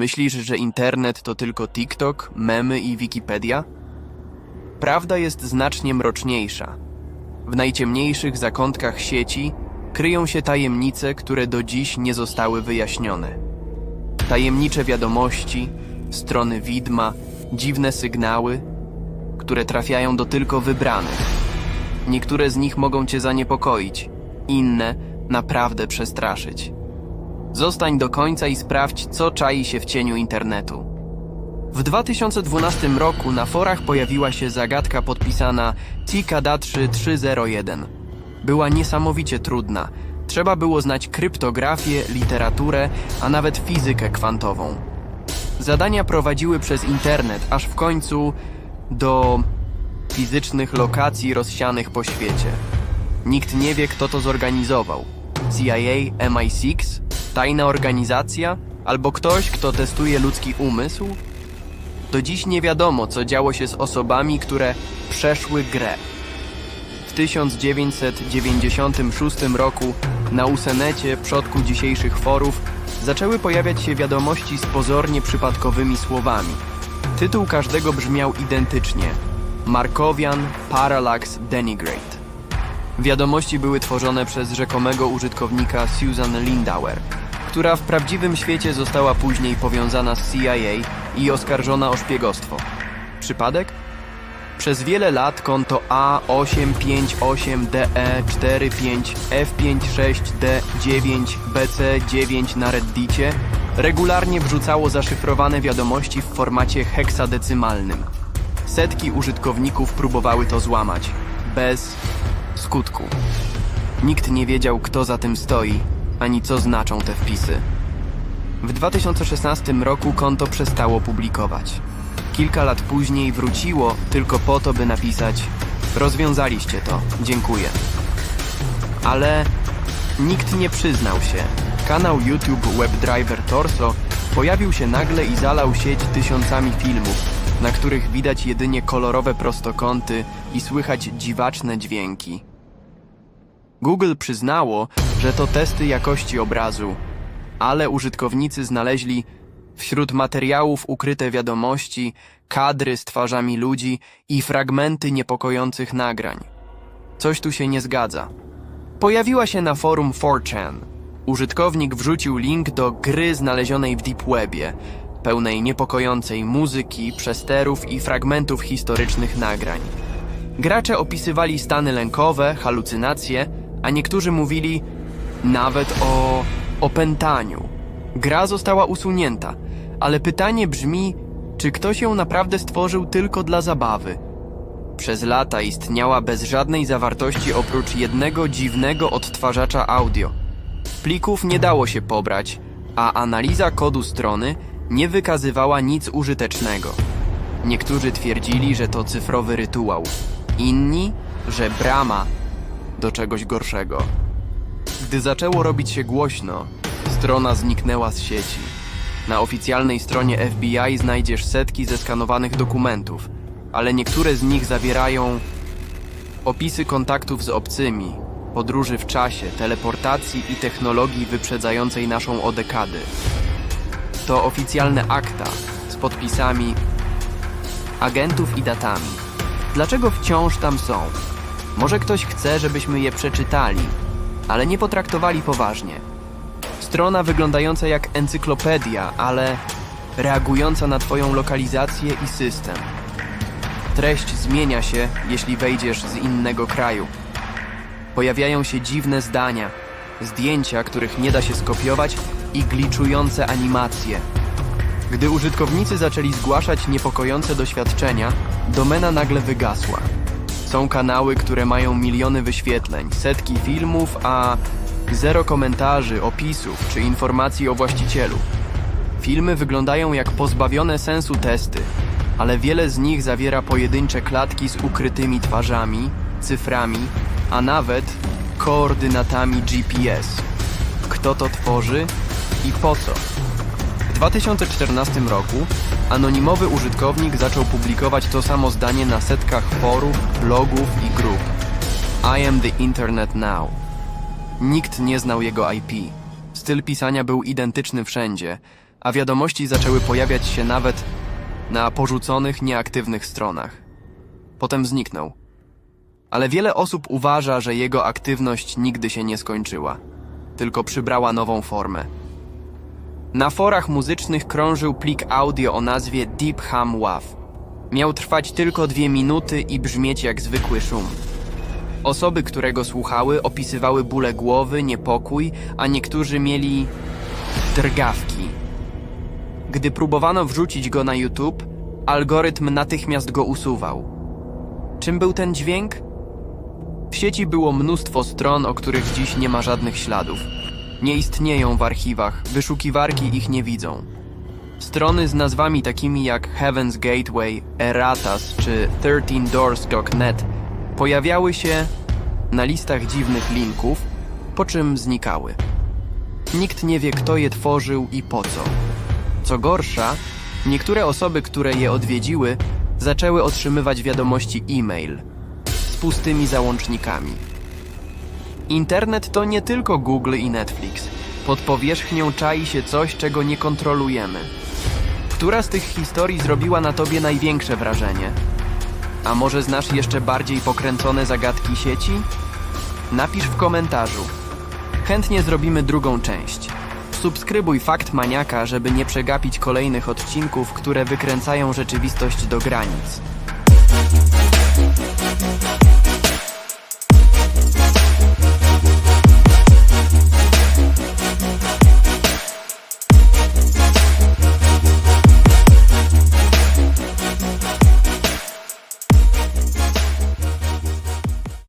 Myślisz, że internet to tylko TikTok, memy i Wikipedia? Prawda jest znacznie mroczniejsza. W najciemniejszych zakątkach sieci kryją się tajemnice, które do dziś nie zostały wyjaśnione. Tajemnicze wiadomości, strony widma, dziwne sygnały, które trafiają do tylko wybranych. Niektóre z nich mogą cię zaniepokoić, inne naprawdę przestraszyć. Zostań do końca i sprawdź, co czai się w cieniu internetu. W 2012 roku na forach pojawiła się zagadka podpisana TKD3301. Była niesamowicie trudna. Trzeba było znać kryptografię, literaturę, a nawet fizykę kwantową. Zadania prowadziły przez internet, aż w końcu do fizycznych lokacji rozsianych po świecie. Nikt nie wie, kto to zorganizował. CIA, MI6, tajna organizacja albo ktoś, kto testuje ludzki umysł? Do dziś nie wiadomo, co działo się z osobami, które przeszły grę. W 1996 roku na Usenecie, przodku dzisiejszych forów, zaczęły pojawiać się wiadomości z pozornie przypadkowymi słowami. Tytuł każdego brzmiał identycznie: Markowian Parallax Denigrate. Wiadomości były tworzone przez rzekomego użytkownika Susan Lindauer, która w prawdziwym świecie została później powiązana z CIA i oskarżona o szpiegostwo. Przypadek? Przez wiele lat konto A858DE45F56D9BC9 na Reddicie regularnie wrzucało zaszyfrowane wiadomości w formacie heksadecymalnym. Setki użytkowników próbowały to złamać, bez skutku. Nikt nie wiedział, kto za tym stoi, ani co znaczą te wpisy. W 2016 roku konto przestało publikować. Kilka lat później wróciło tylko po to, by napisać: Rozwiązaliście to, dziękuję. Ale nikt nie przyznał się. Kanał YouTube WebDriver Torso pojawił się nagle i zalał sieć tysiącami filmów, na których widać jedynie kolorowe prostokąty i słychać dziwaczne dźwięki. Google przyznało, że to testy jakości obrazu, ale użytkownicy znaleźli wśród materiałów ukryte wiadomości, kadry z twarzami ludzi i fragmenty niepokojących nagrań. Coś tu się nie zgadza. Pojawiła się na forum 4chan. Użytkownik wrzucił link do gry znalezionej w Deep Webie, pełnej niepokojącej muzyki, przesterów i fragmentów historycznych nagrań. Gracze opisywali stany lękowe, halucynacje, a niektórzy mówili nawet o opętaniu. Gra została usunięta, ale pytanie brzmi, czy ktoś ją naprawdę stworzył tylko dla zabawy? Przez lata istniała bez żadnej zawartości oprócz jednego dziwnego odtwarzacza audio. Plików nie dało się pobrać, a analiza kodu strony nie wykazywała nic użytecznego. Niektórzy twierdzili, że to cyfrowy rytuał, inni, że brama do czegoś gorszego. Gdy zaczęło robić się głośno, strona zniknęła z sieci. Na oficjalnej stronie FBI znajdziesz setki zeskanowanych dokumentów, ale niektóre z nich zawierają opisy kontaktów z obcymi, podróży w czasie, teleportacji i technologii wyprzedzającej naszą o dekady. To oficjalne akta z podpisami agentów i datami. Dlaczego wciąż tam są? Może ktoś chce, żebyśmy je przeczytali, ale nie potraktowali poważnie. Strona wyglądająca jak encyklopedia, ale reagująca na Twoją lokalizację i system. Treść zmienia się, jeśli wejdziesz z innego kraju. Pojawiają się dziwne zdania, zdjęcia, których nie da się skopiować i gliczujące animacje. Gdy użytkownicy zaczęli zgłaszać niepokojące doświadczenia, domena nagle wygasła. Są kanały, które mają miliony wyświetleń, setki filmów, a Zero komentarzy, opisów czy informacji o właścicielu. Filmy wyglądają jak pozbawione sensu testy, ale wiele z nich zawiera pojedyncze klatki z ukrytymi twarzami, cyframi, a nawet koordynatami GPS. Kto to tworzy i po co? W 2014 roku anonimowy użytkownik zaczął publikować to samo zdanie na setkach forów, blogów i grup. I am the internet now. Nikt nie znał jego IP. Styl pisania był identyczny wszędzie, a wiadomości zaczęły pojawiać się nawet na porzuconych, nieaktywnych stronach. Potem zniknął. Ale wiele osób uważa, że jego aktywność nigdy się nie skończyła, tylko przybrała nową formę. Na forach muzycznych krążył plik audio o nazwie Deep Hum WAV. Miał trwać tylko dwie minuty i brzmieć jak zwykły szum. Osoby, które go słuchały, opisywały bóle głowy, niepokój, a niektórzy mieli drgawki. Gdy próbowano wrzucić go na YouTube, algorytm natychmiast go usuwał. Czym był ten dźwięk? W sieci było mnóstwo stron, o których dziś nie ma żadnych śladów. Nie istnieją w archiwach, wyszukiwarki ich nie widzą. Strony z nazwami takimi jak Heaven's Gateway, Eratas czy 13doors.net pojawiały się na listach dziwnych linków, po czym znikały. Nikt nie wie, kto je tworzył i po co. Co gorsza, niektóre osoby, które je odwiedziły, zaczęły otrzymywać wiadomości e-mail z pustymi załącznikami. Internet to nie tylko Google i Netflix. Pod powierzchnią czai się coś, czego nie kontrolujemy. Która z tych historii zrobiła na tobie największe wrażenie? A może znasz jeszcze bardziej pokręcone zagadki sieci? Napisz w komentarzu. Chętnie zrobimy drugą część. Subskrybuj Fakt Maniaka, żeby nie przegapić kolejnych odcinków, które wykręcają rzeczywistość do granic.